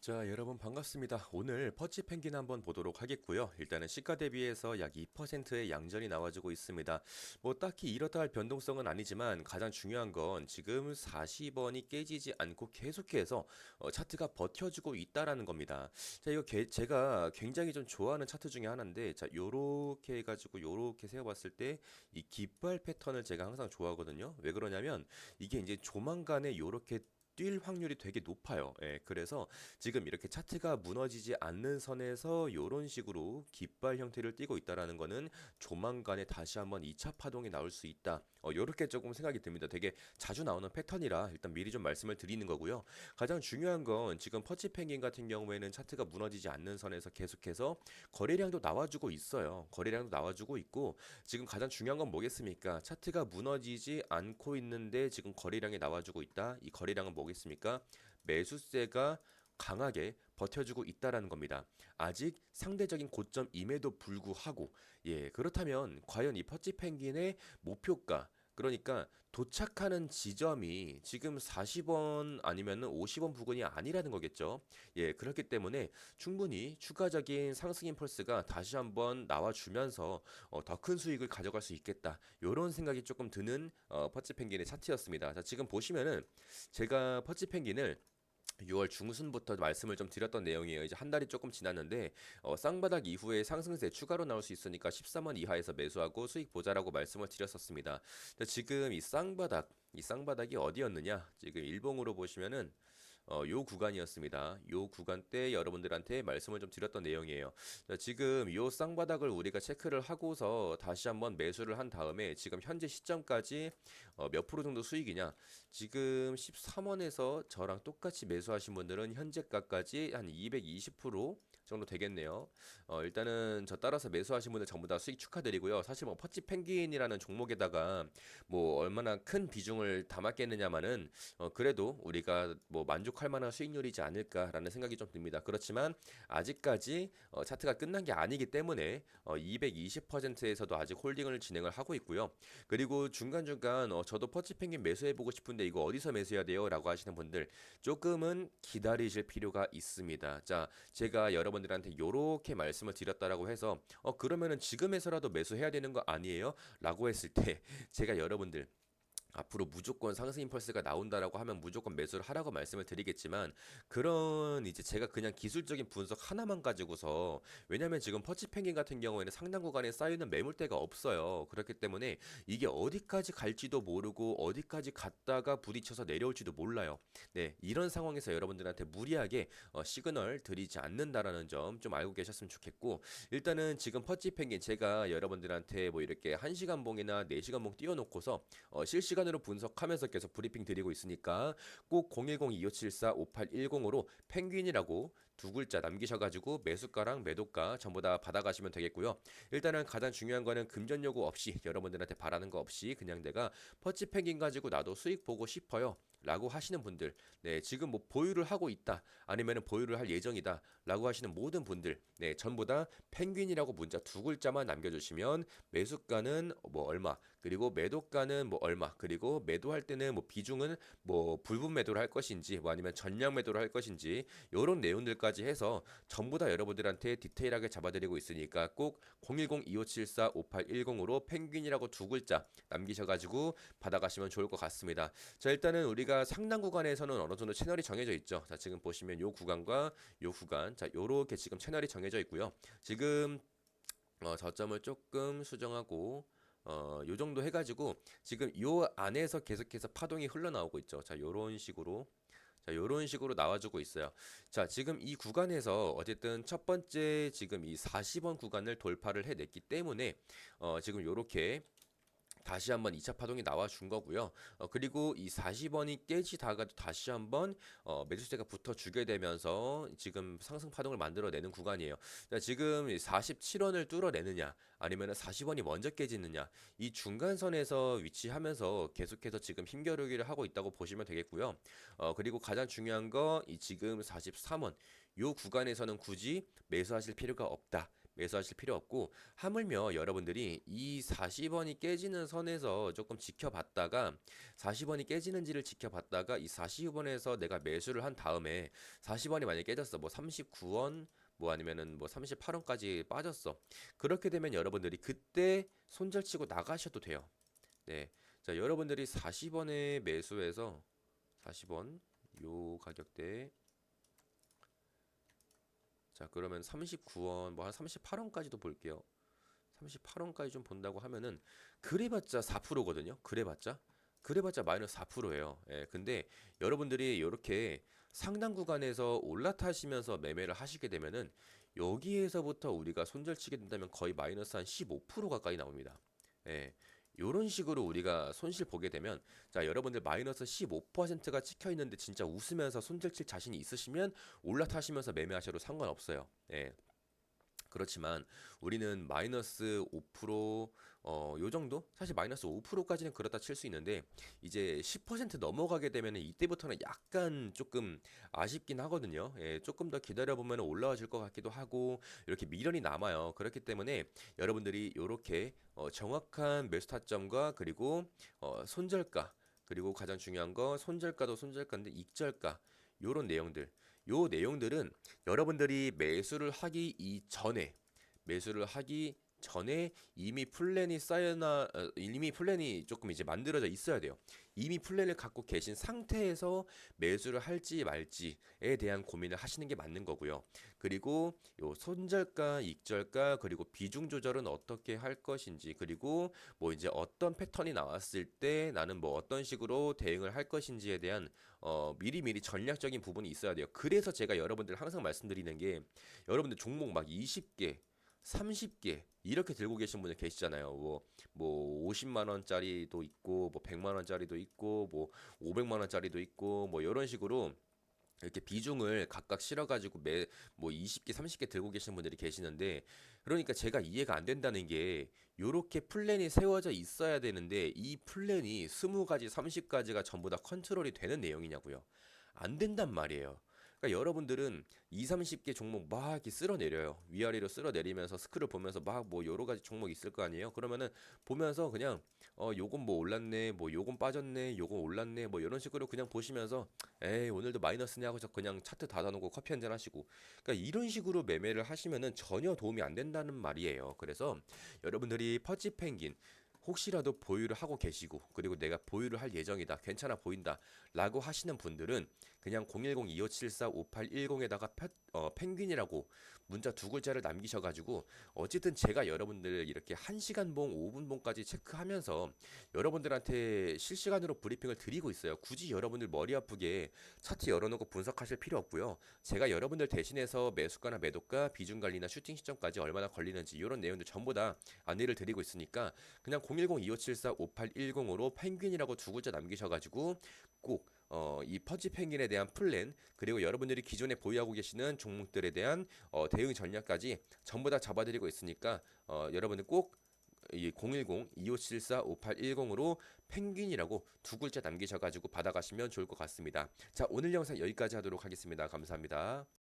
자, 여러분 반갑습니다. 오늘 퍼치 펭귄 한번 보도록 하겠고요. 일단은 시가 대비해서 약 2%의 양전이 나와주고 있습니다. 뭐 딱히 이렇다 할 변동성은 아니지만 가장 중요한 건 지금 40원이 깨지지 않고 계속해서 어, 차트가 버텨주고 있다라는 겁니다. 자, 이거 개- 제가 굉장히 좀 좋아하는 차트 중에 하나인데, 자, 요렇게 해가지고 요렇게 세워봤을 때 이 깃발 패턴을 제가 항상 좋아하거든요. 왜 그러냐면 이게 이제 조만간에 요렇게 뛸 확률이 되게 높아요. 예, 그래서 지금 이렇게 차트가 무너지지 않는 선에서 이런 식으로 깃발 형태를 띠고 있다라는 거는 조만간에 다시 한번 2차 파동이 나올 수 있다. 어, 이렇게 조금 생각이 듭니다. 되게 자주 나오는 패턴이라 일단 미리 좀 말씀을 드리는 거고요. 가장 중요한 건 지금 퍼치 펭귄 같은 경우에는 차트가 무너지지 않는 선에서 계속해서 거래량도 나와주고 있어요. 거래량도 나와주고 있고 지금 가장 중요한 건 뭐겠습니까? 차트가 무너지지 않고 있는데 지금 거래량이 나와주고 있다. 이 거래량은 뭐겠습니까? 매수세가 강하게 버텨주고 있다라는 겁니다. 아직 상대적인 고점임에도 불구하고 예 그렇다면 과연 이 퍼치 펭귄의 목표가 그러니까 도착하는 지점이 지금 40원 아니면은 50원 부근이 아니라는 거겠죠. 예, 그렇기 때문에 충분히 추가적인 상승 임펄스가 다시 한번 나와주면서 어, 더 큰 수익을 가져갈 수 있겠다. 이런 생각이 조금 드는 어, 퍼치 펭귄의 차트였습니다. 자, 지금 보시면은 제가 퍼치 펭귄을 6월 중순부터 말씀을 좀 드렸던 내용이에요. 이제 한 달이 조금 지났는데 어, 쌍바닥 이후에 상승세 추가로 나올 수 있으니까 13원 이하에서 매수하고 수익 보자라고 말씀을 드렸었습니다. 지금 이 쌍바닥 이 쌍바닥이 어디였느냐? 지금 일봉으로 보시면은 어, 요 구간이었습니다. 요 구간 때 여러분들한테 말씀을 좀 드렸던 내용이에요. 자, 지금 요 쌍바닥을 우리가 체크를 하고서 다시 한번 매수를 한 다음에 지금 현재 시점까지 어, 몇 프로 정도 수익이냐? 지금 13원에서 저랑 똑같이 매수하신 분들은 현재가까지 한 220% 정도 되겠네요. 어, 일단은 저 따라서 매수하신 분들 전부 다 수익 축하드리고요. 사실 뭐 퍼치 펭귄이라는 종목에다가 뭐 얼마나 큰 비중을 담았겠느냐마는 어, 그래도 우리가 뭐 만족할 만한 수익률이지 않을까라는 생각이 좀 듭니다. 그렇지만 아직까지 어, 차트가 끝난 게 아니기 때문에 어, 220%에서도 아직 홀딩을 진행을 하고 있고요. 그리고 중간중간 어, 저도 퍼치 펭귄 매수해 보고 싶은데 이거 어디서 매수해야 돼요? 라고 하시는 분들 조금은 기다리실 필요가 있습니다. 자, 제가 여러분 들한테 요렇게 말씀을 드렸다라고 해서 어, 그러면은 지금에서라도 매수해야 되는 거 아니에요? 라고 했을 때 제가 여러분들 앞으로 무조건 상승 임펄스가 나온다라고 하면 무조건 매수를 하라고 말씀을 드리겠지만 그런 이제 제가 그냥 기술적인 분석 하나만 가지고서 왜냐면 지금 퍼치 펭귄 같은 경우에는 상당 구간에 쌓이는 매물대가 없어요. 그렇기 때문에 이게 어디까지 갈지도 모르고 어디까지 갔다가 부딪혀서 내려올지도 몰라요. 네, 이런 상황에서 여러분들한테 무리하게 어, 시그널 드리지 않는다라는 점 좀 알고 계셨으면 좋겠고 일단은 지금 퍼치 펭귄 제가 여러분들한테 뭐 이렇게 1시간 봉이나 4시간 봉 띄워 놓고서 어, 실시간으로 분석하면서 계속 브리핑 드리고 있으니까 꼭 010-2574-5810으로 펭귄이라고 두 글자 남기셔가지고 매수가랑 매도가 전부 다 받아가시면 되겠고요. 일단은 가장 중요한 거는 금전 요구 없이 여러분들한테 바라는 거 없이 그냥 내가 퍼치 펭귄 가지고 나도 수익 보고 싶어요. 라고 하시는 분들, 네, 지금 뭐 보유를 하고 있다, 아니면은 보유를 할 예정이다, 라고 하시는 모든 분들, 네, 전부 다 펭귄이라고 문자 두 글자만 남겨주시면 매수가는 뭐 얼마, 그리고 매도가는 뭐 얼마, 그리고 매도할 때는 뭐 비중은 뭐 불분 매도를 할 것인지, 뭐 아니면 전량 매도를 할 것인지, 요런 내용들까지 해서 전부 다 여러분들한테 디테일하게 잡아드리고 있으니까 꼭 010-2574-5810으로 펭귄이라고 두 글자 남기셔가지고 받아가시면 좋을 것 같습니다. 자, 일단은 우리가 상당 구간에서는 어느 정도 채널이 정해져 있죠. 자, 지금 보시면 요 구간과 요 구간, 자, 요렇게 지금 채널이 정해져 있고요. 지금 어, 저점을 조금 수정하고 어, 요 정도 해가지고 지금 요 안에서 계속해서 파동이 흘러나오고 있죠. 자, 요런 식으로. 자, 요런 식으로 나와주고 있어요. 자, 지금 이 구간에서 어쨌든 첫 번째 지금 이 40원 구간을 돌파를 해냈기 때문에 어, 지금 요렇게 다시 한번 2차 파동이 나와 준 거고요. 어, 그리고 이 40원이 깨지다가도 다시 한번 어, 매수세가 붙어 주게 되면서 지금 상승 파동을 만들어내는 구간이에요. 자, 지금 47원을 뚫어내느냐 아니면 40원이 먼저 깨지느냐 이 중간선에서 위치하면서 계속해서 지금 힘겨루기를 하고 있다고 보시면 되겠고요. 어, 그리고 가장 중요한 거 이 지금 43원 요 구간에서는 굳이 매수하실 필요가 없다. 매수하실 필요 없고 하물며 여러분들이 이 40원이 깨지는 선에서 조금 지켜봤다가 40원이 깨지는지를 지켜봤다가 이 40원에서 내가 매수를 한 다음에 40원이 만약에 깨졌어. 뭐 39원 뭐 아니면은 뭐 38원까지 빠졌어. 그렇게 되면 여러분들이 그때 손절치고 나가셔도 돼요. 네. 자 여러분들이 40원에 매수해서 40원 요 가격대 자 그러면 39원 뭐 한 38원까지도 볼게요. 38원까지 좀 본다고 하면은 그래봤자 4%거든요. 그래봤자? 그래봤자 마이너스 4%예요. 예 근데 여러분들이 이렇게 상당 구간에서 올라타시면서 매매를 하시게 되면은 여기에서부터 우리가 손절치게 된다면 거의 마이너스 한 15% 가까이 나옵니다. 예 요런 식으로 우리가 손실 보게 되면 자 여러분들 마이너스 15%가 찍혀 있는데 진짜 웃으면서 손절칠 자신이 있으시면 올라타시면서 매매하셔도 상관없어요. 예. 그렇지만 우리는 마이너스 5% 어, 요 정도? 사실 마이너스 5%까지는 그렇다 칠 수 있는데 이제 10% 넘어가게 되면 이때부터는 약간 조금 아쉽긴 하거든요. 예, 조금 더 기다려 보면 올라와줄 것 같기도 하고 이렇게 미련이 남아요. 그렇기 때문에 여러분들이 이렇게 어, 정확한 매수 타점과 그리고 어, 손절가 그리고 가장 중요한 거 손절가도 손절가인데 익절가 요런 내용들 요 내용들은 여러분들이 매수를 하기 이전에 매수를 하기 전에 이미 플랜이 쌓여나 어, 이미 플랜이 조금 이제 만들어져 있어야 돼요. 이미 플랜을 갖고 계신 상태에서 매수를 할지 말지에 대한 고민을 하시는 게 맞는 거고요. 그리고 요 손절가, 익절가 그리고 비중 조절은 어떻게 할 것인지 그리고 뭐 이제 어떤 패턴이 나왔을 때 나는 뭐 어떤 식으로 대응을 할 것인지에 대한 어 미리미리 전략적인 부분이 있어야 돼요. 그래서 제가 여러분들 항상 말씀드리는 게 여러분들 종목 막 20개 30개 이렇게 들고 계신 분들 계시잖아요. 뭐, 뭐 50만 원짜리도 있고, 뭐 100만 원짜리도 있고, 뭐 500만 원짜리도 있고, 뭐 이런 식으로 이렇게 비중을 각각 실어가지고 매 뭐 20개, 30개 들고 계신 분들이 계시는데 그러니까 제가 이해가 안 된다는 게 요렇게 플랜이 세워져 있어야 되는데 이 플랜이 20가지, 30가지가 전부 다 컨트롤이 되는 내용이냐고요. 안 된단 말이에요. 그러니까 여러분들은 2, 30개 종목 막 이렇게 쓸어내려요. 위아래로 쓸어내리면서 스크를 보면서 막 뭐 여러 가지 종목 있을 거 아니에요. 그러면은 보면서 그냥 어 요건 뭐 올랐네, 뭐 요건 빠졌네, 요건 올랐네, 뭐 이런 식으로 그냥 보시면서 에이 오늘도 마이너스네 하고서 그냥 차트 닫아놓고 커피 한 잔 하시고 그러니까 이런 식으로 매매를 하시면은 전혀 도움이 안 된다는 말이에요. 그래서 여러분들이 퍼치 펭귄 혹시라도 보유를 하고 계시고 그리고 내가 보유를 할 예정이다 괜찮아 보인다 라고 하시는 분들은 그냥 010-2574-5810에다가 어, 펭귄이라고 문자 두 글자를 남기셔가지고 어쨌든 제가 여러분들 이렇게 1시간 봉 5분 봉까지 체크하면서 여러분들한테 실시간으로 브리핑을 드리고 있어요. 굳이 여러분들 머리 아프게 차트 열어놓고 분석하실 필요 없고요. 제가 여러분들 대신해서 매수가나 매도가 비중 관리나 슈팅 시점까지 얼마나 걸리는지 이런 내용들 전부 다 안내를 드리고 있으니까 그냥 010-2574-5810으로 펭귄이라고 두 글자 남기셔가지고 꼭 어, 이 퍼지 펭귄에 대한 플랜 그리고 여러분들이 기존에 보유하고 계시는 종목들에 대한 어, 대응 전략까지 전부 다 잡아드리고 있으니까 어, 여러분들 꼭 이 010-2574-5810으로 펭귄이라고 두 글자 남기셔가지고 받아가시면 좋을 것 같습니다. 자 오늘 영상 여기까지 하도록 하겠습니다. 감사합니다.